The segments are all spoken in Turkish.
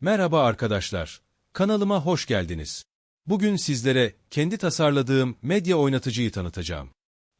Merhaba arkadaşlar. Kanalıma hoş geldiniz. Bugün sizlere kendi tasarladığım medya oynatıcıyı tanıtacağım.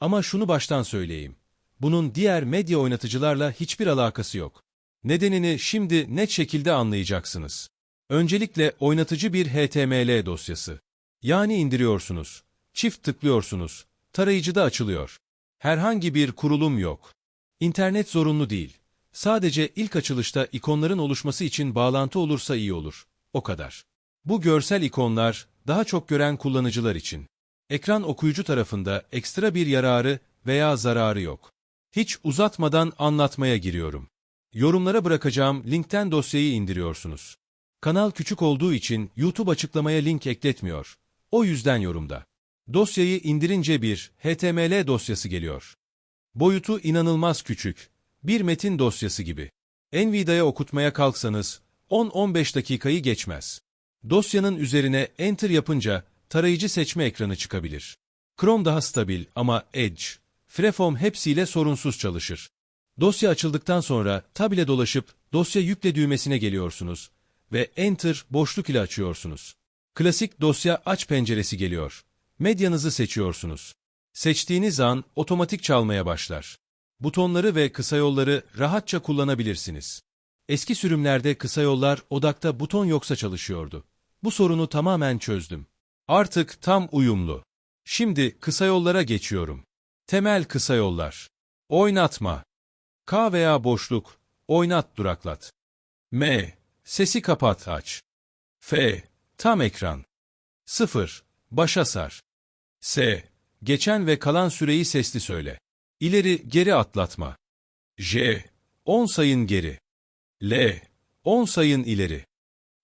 Ama şunu baştan söyleyeyim. Bunun diğer medya oynatıcılarla hiçbir alakası yok. Nedenini şimdi net şekilde anlayacaksınız. Öncelikle oynatıcı bir HTML dosyası. Yani indiriyorsunuz, çift tıklıyorsunuz, tarayıcıda açılıyor. Herhangi bir kurulum yok. İnternet zorunlu değil. Sadece ilk açılışta ikonların oluşması için bağlantı olursa iyi olur. O kadar. Bu görsel ikonlar daha çok gören kullanıcılar için. Ekran okuyucu tarafında ekstra bir yararı veya zararı yok. Hiç uzatmadan anlatmaya giriyorum. Yorumlara bırakacağım linkten dosyayı indiriyorsunuz. Kanal küçük olduğu için YouTube açıklamaya link ekletmiyor. O yüzden yorumda. Dosyayı indirince bir HTML dosyası geliyor. Boyutu inanılmaz küçük. Bir metin dosyası gibi. Nvidia'ya okutmaya kalksanız 10-15 dakikayı geçmez. Dosyanın üzerine Enter yapınca tarayıcı seçme ekranı çıkabilir. Chrome daha stabil ama Edge, Freeform hepsiyle sorunsuz çalışır. Dosya açıldıktan sonra tab dolaşıp dosya yükle düğmesine geliyorsunuz ve Enter boşluk ile açıyorsunuz. Klasik dosya aç penceresi geliyor. Medyanızı seçiyorsunuz. Seçtiğiniz an otomatik çalmaya başlar. Butonları ve kısa yolları rahatça kullanabilirsiniz. Eski sürümlerde kısa yollar odakta buton yoksa çalışıyordu. Bu sorunu tamamen çözdüm. Artık tam uyumlu. Şimdi kısa yollara geçiyorum. Temel kısa yollar. Oynatma. K veya boşluk. Oynat duraklat. M. Sesi kapat aç. F. Tam ekran. 0. Başa sar. S. Geçen ve kalan süreyi sesli söyle. İleri geri atlatma. J. 10 sayın geri. L. 10 sayın ileri.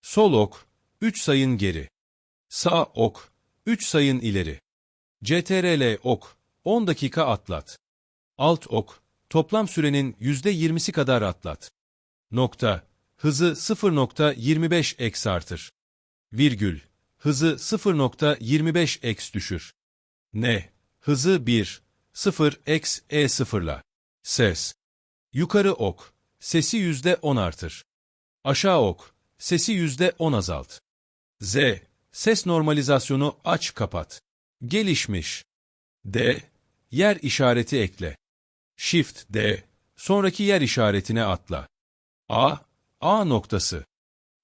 Sol ok 3 sayın geri. Sağ ok 3 sayın ileri. CTRL ok 10 dakika atlat. Alt ok toplam sürenin %20'si kadar atlat. Nokta hızı 0.25 x artır. Virgül hızı 0.25 x düşür. N hızı 1 0 x e sıfırla. Ses. Yukarı ok. Sesi yüzde on artır. Aşağı ok. Sesi yüzde on azalt. Z. Ses normalizasyonu aç kapat. Gelişmiş. D. Yer işareti ekle. Shift D. Sonraki yer işaretine atla. A. A noktası.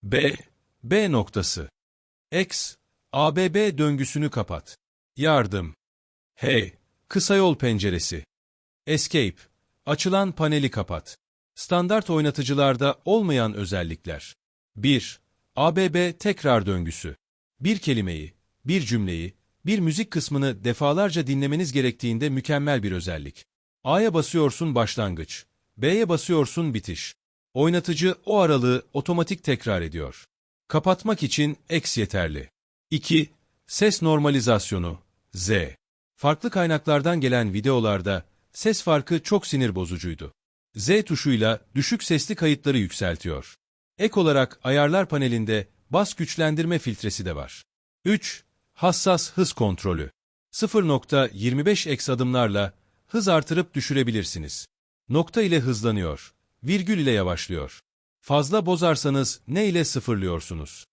B. B noktası. X. ABB döngüsünü kapat. Yardım. H. Kısa yol penceresi. Escape. Açılan paneli kapat. Standart oynatıcılarda olmayan özellikler. 1. ABB tekrar döngüsü. Bir kelimeyi, bir cümleyi, bir müzik kısmını defalarca dinlemeniz gerektiğinde mükemmel bir özellik. A'ya basıyorsun başlangıç. B'ye basıyorsun bitiş. Oynatıcı o aralığı otomatik tekrar ediyor. Kapatmak için X yeterli. 2. Ses normalizasyonu. Z. Farklı kaynaklardan gelen videolarda ses farkı çok sinir bozucuydu. Z tuşuyla düşük sesli kayıtları yükseltiyor. Ek olarak ayarlar panelinde bas güçlendirme filtresi de var. 3. Hassas hız kontrolü. 0.25x adımlarla hız artırıp düşürebilirsiniz. Nokta ile hızlanıyor, virgül ile yavaşlıyor. Fazla bozarsanız ne ile sıfırlıyorsunuz?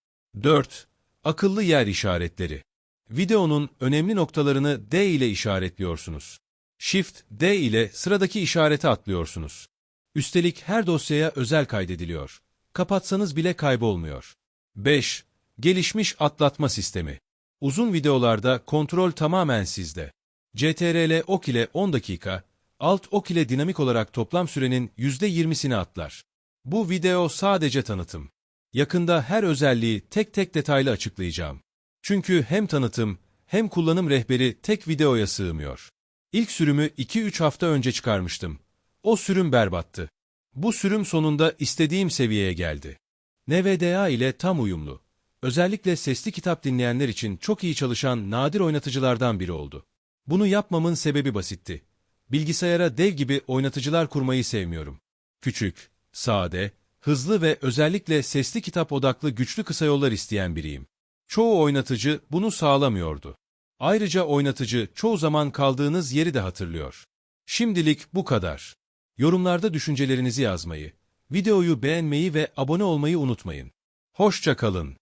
4. Akıllı yer işaretleri. Videonun önemli noktalarını D ile işaretliyorsunuz. Shift D ile sıradaki işareti atlıyorsunuz. Üstelik her dosyaya özel kaydediliyor. Kapatsanız bile kaybolmuyor. 5. Gelişmiş atlatma sistemi. Uzun videolarda kontrol tamamen sizde. CTRL ok ile 10 dakika, Alt ok ile dinamik olarak toplam sürenin %20'sini atlar. Bu video sadece tanıtım. Yakında her özelliği tek tek detaylı açıklayacağım. Çünkü hem tanıtım hem kullanım rehberi tek videoya sığmıyor. İlk sürümü 2-3 hafta önce çıkarmıştım. O sürüm berbattı. Bu sürüm sonunda istediğim seviyeye geldi. NVDA ile tam uyumlu. Özellikle sesli kitap dinleyenler için çok iyi çalışan nadir oynatıcılardan biri oldu. Bunu yapmamın sebebi basitti. Bilgisayara dev gibi oynatıcılar kurmayı sevmiyorum. Küçük, sade, hızlı ve özellikle sesli kitap odaklı güçlü kısa yollar isteyen biriyim. Çoğu oynatıcı bunu sağlamıyordu. Ayrıca oynatıcı çoğu zaman kaldığınız yeri de hatırlıyor. Şimdilik bu kadar. Yorumlarda düşüncelerinizi yazmayı, videoyu beğenmeyi ve abone olmayı unutmayın. Hoşça kalın.